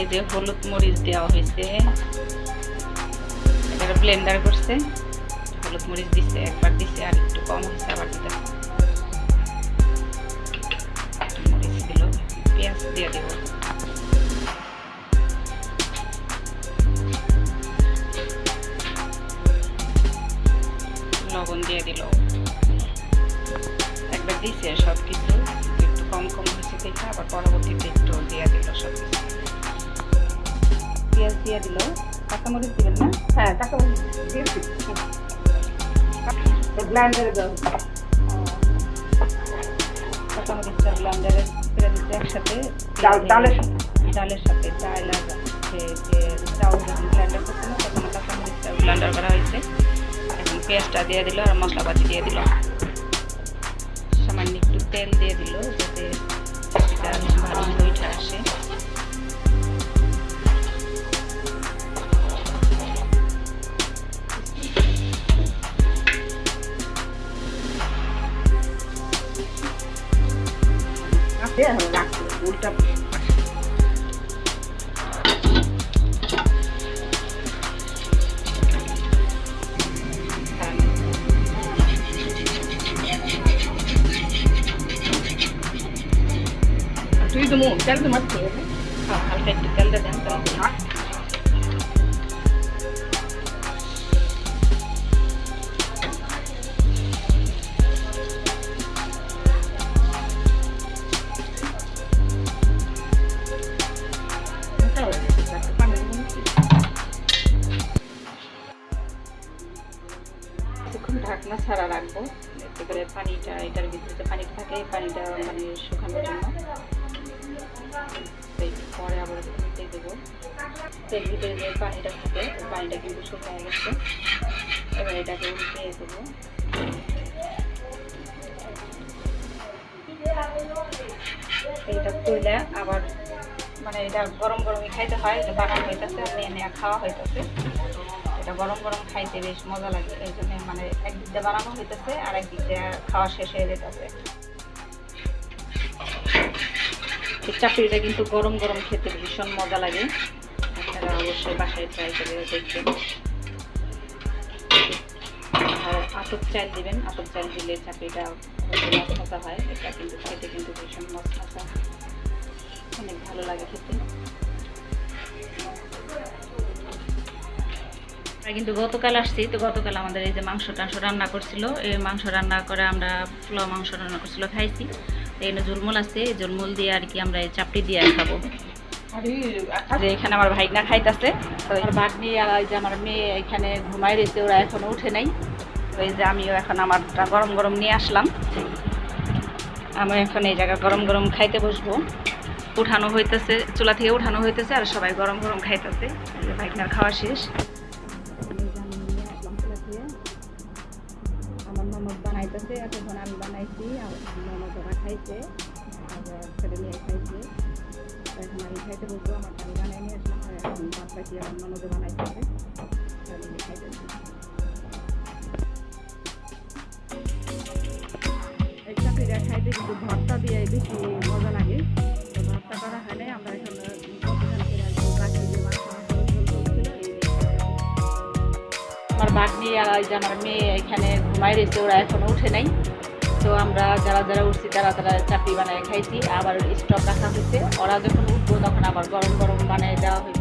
এখানে যে হলুদ মরিচ দেওয়া হয়েছে। এটা ব্লেন্ডার করছে। হলুদ মরিচ দিছে, একবার দিছে, আর একটু কম হয়েছে, আবার দিতে মরিচ দিল, পেঁয়াজ দিয়ে দেব লবণ দিয়ে দিল। একবার দিছে সব কিছু একটু কম কম হয়েছে দেখে, আবার পরবর্তীতে একটু দিয়ে দিল সব কিছু পেঁয়াজ দিয়ে দিল কাঁচামরিচ দিবেন না? হ্যাঁ টাকা দিয়েছি ব্লান্ডারে দাও কাঁচামরিচটা ব্লান্ডারে করে দিতে একসাথে। ডালের? ডালের সাথে ডাল আর যে চাউল যখন ব্লান্ডার করছে না তখন কাঁচামরিচটা ব্লান্ডার করা হয়েছে। এখন পেঁয়াজটা দিয়ে দিল আর মশলাপাতি দিয়ে দিল। সামান্য একটু তেল দিয়ে দিল যাতে এটা ভালো মতো উঠে আসে আছে রাখছি উল্টা তুই তো মুখ তেল তো ঢাকনা ছাড়া রাখব। এতে করে পানিটা, এটার ভিতরে পানি থাকে পানিটা মানে শুকানোর জন্য। পরে আবার দিতে দেবো। এর ভিতরে যে পানিটা থাকে পানিটা কিন্তু শুকিয়ে গেছে। এবার এটাকে উল্টে দেবো। এইটা তুইলে আবার মানে এটা গরম গরমই খাইতে হয়, এটা বানানো হইতেছে নিয়ে নিয়ে খাওয়া হইতেছে। এটা গরম গরম খাইতে বেশ মজা লাগে, এই জন্য মানে একদিক দিয়ে বানানো হইতেছে আর একদিক দিয়ে খাওয়া শেষ হয়ে যেতেছে। চাপড়িটা কিন্তু গরম গরম খেতে ভীষণ মজা লাগে, আপনারা অবশ্যই বাসায় ট্রাই করে দেখবেন। আর আতপ চাল দিবেন, আতপ চাল দিলে চাপড়িটা মশমশা হয়, এটা কিন্তু খেতে কিন্তু ভীষণ মশমশা অনেক ভালো লাগে খেতে। আমরা কিন্তু গতকাল আসছি, তো গতকাল আমাদের এই যে মাংস টাংস রান্না করছিল, এই মাংস রান্না করে আমরা পোলাও মাংস রান্না করছিল, খাইছি। তো এখানে ঝুলমুল আছে, এই ঝুলমুল দিয়ে আর কি আমরা এই চাপড়ি দিয়ে খাব। যে এখানে আমার ভাইনা খাইতেছে, তো আমার বাগনি আর এই যে আমার মেয়ে এখানে ঘুমাই রয়েছে, ওরা এখনও উঠে নাই। এই যে আমিও এখন আমারটা গরম গরম নিয়ে আসলাম। আমি এখন এই জায়গা গরম গরম খাইতে বসবো। উঠানো হইতেছে, চুলা থেকে উঠানো হইতেছে, আর সবাই গরম গরম খাইতেছে। ভাইকনার খাওয়া শেষ। বানাইতেছে এতক্ষণ আমি বানাইছি আমার ননদ খাইছে, আর ছেলে মেয়ে খাইছে। এখন আমি খাইতে বলব আমার আমি বানাই নিয়ে আসলাম, আর এখন বাদ আমার ননদে বানাইতেছে। ছেলে মেয়ে খাইতেছে এই চাকরিটা খাইতে কিন্তু ভর্তা দিয়ে বেশি বাগনি আর যে আমার মেয়ে এখানে ঘুমাই রয়েছে, ওরা এখনও উঠে নাই। তো আমরা যারা যারা উঠছি, তারা তারা চাপি বানায় খাইছি। আবার স্টক রাখা হয়েছে। ওরা যখন উঠবো তখন আবার গরম গরম বানায় দেওয়া হইব।